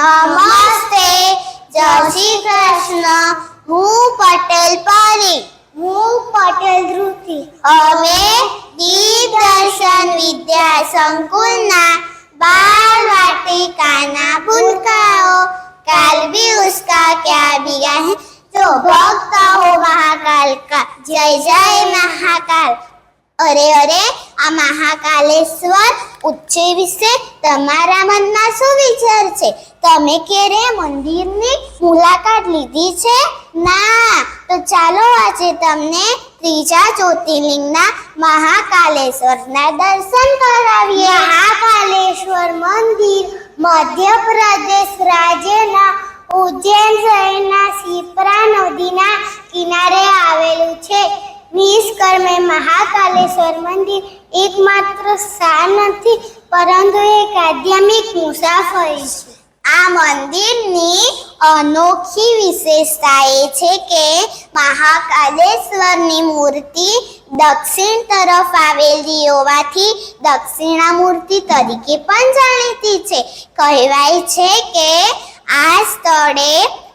નમસ્તે જય શ્રી કૃષ્ણ. હું પટેલ પરી હું પટેલ ધ્રુતિ. અમે દીપદર્શન વિદ્યા સંકુલના બાળ વાટિકાના ભૂલકાઓ. કાલ ભી ઉસકા ક્યા બીગા હે જો ભક્ત હો મહાકાલ કા જય જય મહાકાલ. અરે અરે આ મહાકાલેશ્વર ઉચ્ચ વિશે તમારા મનમાં શું વિચાર છે? તમે ક્યારે મંદિરની મુલાકાત લીધી છે? ના. તો ચાલો આજે તમને ત્રીજા જ્યોતિર્લિંગના મહાકાલેશ્વરના દર્શન કરાવીએ. મહાકાલેશ્વર મંદિર, મધ્યપ્રદેશ રાજ્યના ઉજ્જૈન શહેરના શિપ્રા નદીના કિનારે આવેલું છે. વિશ્વકર્મે મહાકાલેશ્વર મંદિર એકમાત્ર સ્થાન નથી, પરંતુ એક આધ્યાત્મિક મુસાફરી છે. આ મંદિરની અનોખી વિશેષતા એ છે કે મહાકાલેશ્વરની મૂર્તિ દક્ષિણ તરફ આવેલી હોવાથી દક્ષિણા મૂર્તિ તરીકે પણ જાણીતી છે. કહેવાય છે કે આ સ્થળે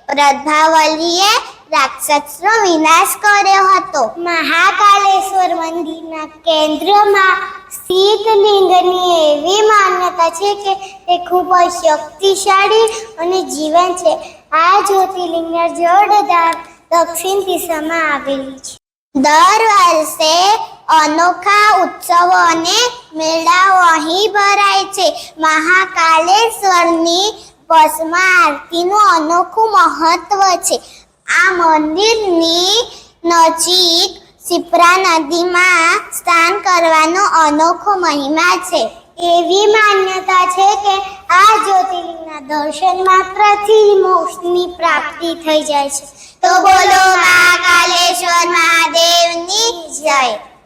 પ્રભાવલીએ રાક્ષસનો વિનાશ કર્યો હતો. મહાકાલેશ્વર મંદિરના કેન્દ્રમાં સ્થિત લિંગની એવી માન્યતા છે કે તે ખૂબ જ શક્તિશાળી અને જીવન છે. આ જ્યોતિર્લિંગના જળધાર દક્ષિણ દિશામાં આવેલી છે. દર વર્ષે અનોખા ઉત્સવો અને મેળાઓ અહીં ભરાય છે. મહાકાલેશ્વરની ભસ્મ આરતીનું અનોખું મહત્વ છે. આ મંદિરની નજીક સિપ્રા નદીમાં સ્નાન કરવાનો અનોખો મહિમા છે. એવી માન્યતા છે કે આ જ્યોતિર્લિંગના દર્શન માત્રથી મોક્ષની પ્રાપ્તિ થઈ જાય છે. તો બોલો